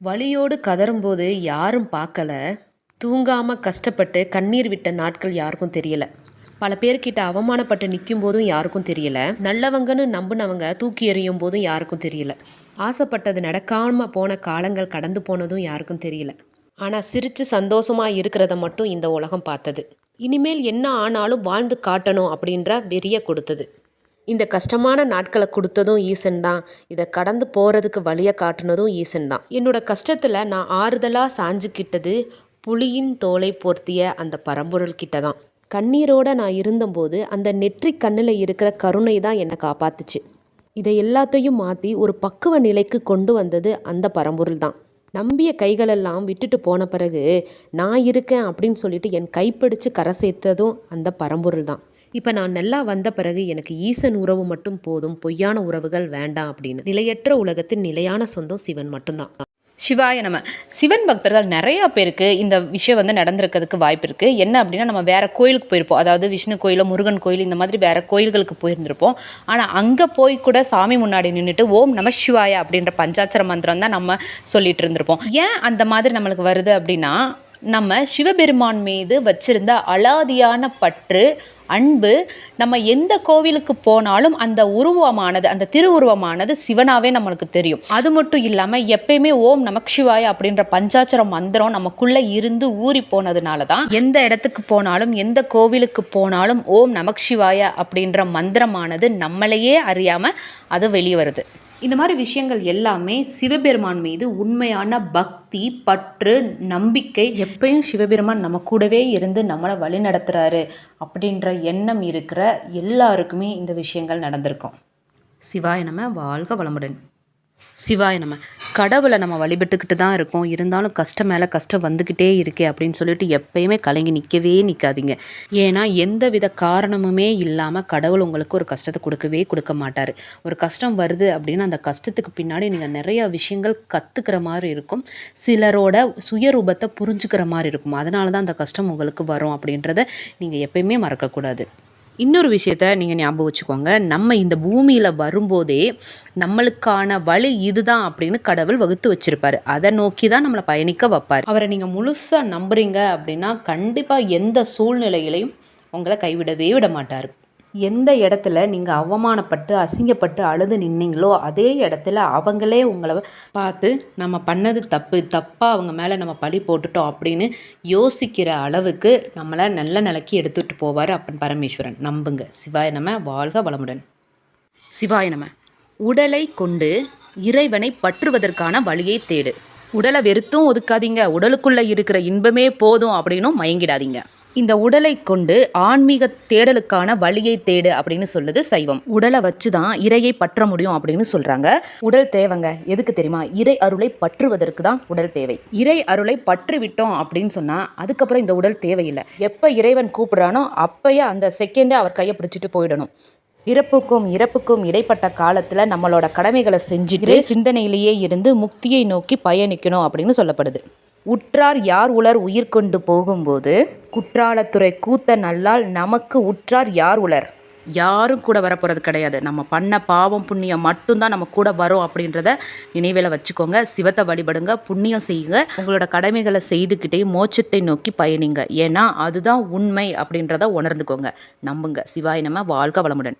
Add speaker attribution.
Speaker 1: வலியோடு கதறும்போது யாரும் பார்க்கல. தூங்காமல் கஷ்டப்பட்டு கண்ணீர் விட்ட நாட்கள் யாருக்கும் தெரியல. பல பேர்கிட்ட அவமானப்பட்டு நிற்கும் போதும் யாருக்கும் தெரியல. நல்லவங்கன்னு நம்பினவங்க தூக்கி எறியும் போதும் யாருக்கும் தெரியல. ஆசைப்பட்டது நடக்காமல் போன காலங்கள் கடந்து போனதும் யாருக்கும் தெரியல. ஆனால் சிரித்து சந்தோஷமாக இருக்கிறத மட்டும் இந்த உலகம் பார்த்தது. இனிமேல் என்ன ஆனாலும் வாழ்ந்து காட்டணும் அப்படின்ற வெறிய கொடுத்தது. இந்த கஷ்டமான நாட்களை கொடுத்ததும் ஈசன் தான். இதை கடந்து போகிறதுக்கு வழியை காட்டுனதும் ஈசன் தான். என்னோட கஷ்டத்தில் நான் ஆறுதலாக சாஞ்சுக்கிட்டது புலியின் தோலை போர்த்திய அந்த பரம்பொருள் கிட்ட தான். கண்ணீரோட நான் இருந்தபோது அந்த நெற்றி கண்ணில் இருக்கிற கருணை தான் என்னை காப்பாத்துச்சு. இதை எல்லாத்தையும் மாற்றி ஒரு பக்குவ நிலைக்கு கொண்டு வந்தது அந்த பரம்பொருள் தான். நம்பிய கைகளெல்லாம் விட்டுட்டு போன பிறகு நான் இருக்கேன் அப்படின்னு சொல்லிட்டு என் கைப்பிடிச்சு கரை சேர்த்ததும் அந்த பரம்பொருள் தான். இப்போ நான் நல்லா வந்த பிறகு எனக்கு ஈசன் உறவு மட்டும் போதும் பொய்யான உறவுகள் வேண்டாம் அப்படின்னு. நிலையற்ற உலகத்தின் நிலையான சொந்தம் சிவன் மட்டும்தான்.
Speaker 2: சிவாய நம்ம சிவன் பக்தர்கள் நிறையா பேருக்கு இந்த விஷயம் வந்து நடந்திருக்கிறதுக்கு வாய்ப்பு இருக்குது என்ன அப்படின்னா நம்ம வேறு கோயிலுக்கு போயிருப்போம். அதாவது விஷ்ணு கோயிலோ முருகன் கோயில் இந்த மாதிரி வேறு கோயில்களுக்கு போயிருந்திருப்போம். ஆனால் அங்கே போய் கூட சாமி முன்னாடி நின்றுட்டு ஓம் நம சிவாய அப்படின்ற பஞ்சாட்சர மந்திரம் தான் நம்ம சொல்லிட்டு இருந்திருப்போம். ஏன் அந்த மாதிரி நம்மளுக்கு வருது அப்படின்னா நம்ம சிவபெருமான் மீது வச்சிருந்த அலாதியான பற்று அன்பு நம்ம எந்த கோவிலுக்கு போனாலும் அந்த உருவமானது அந்த திருவுருவமானது சிவனாவே நம்மளுக்கு தெரியும். அது மட்டும் இல்லாமல் எப்பயுமே ஓம் நமக்ஷிவாய அப்படின்ற பஞ்சாச்சரம் மந்திரம் நமக்குள்ளே இருந்து ஊறி போனதுனால தான் எந்த இடத்துக்கு போனாலும் எந்த கோவிலுக்கு போனாலும் ஓம் நமக்ஷிவாய அப்படின்ற மந்திரமானது நம்மளையே அறியாமல் அது வெளியே வருது இந்த மாதிரி விஷயங்கள் எல்லாமே சிவபெருமான் மீது உண்மையான பக்தி பற்று நம்பிக்கை எப்பயும் சிவபெருமான் நம்ம கூடவே இருந்து நம்மளை வழி நடத்துகிறாரு அப்படின்ற எண்ணம் இருக்கிற எல்லாருக்குமே இந்த விஷயங்கள் நடந்திருக்கும். சிவாய நம்ம வாழ்க வளமுடன். சிவாய நம்ம கடவுளை நம்ம வழிபட்டுக்கிட்டு தான் இருக்கோம். இருந்தாலும் கஷ்டம் மேலே கஷ்டம் வந்துக்கிட்டே இருக்கே அப்படின்னு சொல்லிட்டு எப்பயுமே கலங்கி நிற்கவே நிற்காதீங்க ஏன்னா எந்த வித காரணமுமே இல்லாமல் கடவுள் உங்களுக்கு ஒரு கஷ்டத்தை கொடுக்கவே கொடுக்க மாட்டார். ஒரு கஷ்டம் வருது அப்படின்னா அந்த கஷ்டத்துக்கு பின்னாடி நீங்கள் நிறைய விஷயங்கள் கற்றுக்கிற மாதிரி இருக்கும். சிலரோட சுயரூபத்தை புரிஞ்சுக்கிற மாதிரி இருக்கும். அதனால தான் அந்த கஷ்டம் உங்களுக்கு வரும் அப்படின்றத நீங்கள் எப்பயுமே மறக்கக்கூடாது. இன்னொரு விஷயத்த நீங்கள் ஞாபகம் வச்சுக்கோங்க. நம்ம இந்த பூமியில் வரும்போதே நம்மளுக்கான வழி இதுதான் அப்படின்னு கடவுள் வகுத்து வச்சிருப்பார். அதை நோக்கி தான் நம்மளை பயணிக்க வைப்பார். அவரை நீங்கள் முழுசாக நம்புறீங்க அப்படின்னா கண்டிப்பாக எந்த சூழ்நிலையிலையும் உங்களை கைவிடவே விட மாட்டார். எந்த இடத்துல நீங்கள் அவமானப்பட்டு அசிங்கப்பட்டு அழுது நின்னீங்களோ அதே இடத்துல அவங்களே உங்களை பார்த்து நம்ம பண்ணது தப்பு தப்பாக அவங்க மேலே நம்ம பழி போட்டுட்டோம் அப்படின்னு யோசிக்கிற அளவுக்கு நம்மளை நல்ல நிலைக்கு எடுத்துகிட்டு போவார் அப்பன் பரமேஸ்வரன். நம்புங்க. சிவாய நம. வாழ்க வளமுடன். சிவாய நம. உடலை கொண்டு இறைவனை பற்றுவதற்கான வழியை தேடு. உடலை வெறுத்தும் ஒதுக்காதீங்க. உடலுக்குள்ளே இருக்கிற இன்பமே போதும் அப்படின்னும் மயங்கிடாதீங்க. இந்த உடலை கொண்டு ஆன்மீக தேடலுக்கான வழியை தேடு அப்படின்னு சொல்லுது சைவம். உடலை வச்சு தான் இறையை பற்ற முடியும் அப்படின்னு சொல்றாங்க. உடல் தேவைங்க. எதுக்கு தெரியுமா? இறை அருளை பற்றுவதற்கு தான் உடல் தேவை. இறை அருளை பற்று விட்டோம் அப்படின்னு சொன்னா அதுக்கப்புறம் இந்த உடல் தேவையில்லை. எப்ப இறைவன் கூப்பிடுறானோ அப்பயே அந்த செகண்டே அவர் கையை பிடிச்சிட்டு போயிடணும். பிறப்புக்கும் இறப்புக்கும் இடைப்பட்ட காலத்தில் நம்மளோட கடமைகளை செஞ்சுட்டு சிந்தனையிலேயே இருந்து முக்தியை நோக்கி பயணிக்கணும் அப்படின்னு சொல்லப்படுது. உற்றார் யார் உலர் உயிர் கொண்டு போகும்போது? குற்றாலத்துறை கூத்த நல்லால் நமக்கு உற்றார் யார் உலர்? யாரும் கூட வரப்போகிறது கிடையாது. நம்ம பண்ண பாவம் புண்ணியம் மட்டும்தான் நம்ம கூட வரும் அப்படின்றத நினைவில் வச்சுக்கோங்க. சிவத்தை வழிபடுங்க புண்ணியம் செய்யுங்க. உங்களோட கடமைகளை செய்துக்கிட்டே மோட்சத்தை நோக்கி பயணிங்க. ஏன்னா அதுதான் உண்மை அப்படின்றத உணர்ந்துக்கோங்க. நம்புங்க. சிவாய் நம்ம வாழ்க வளமுடன்.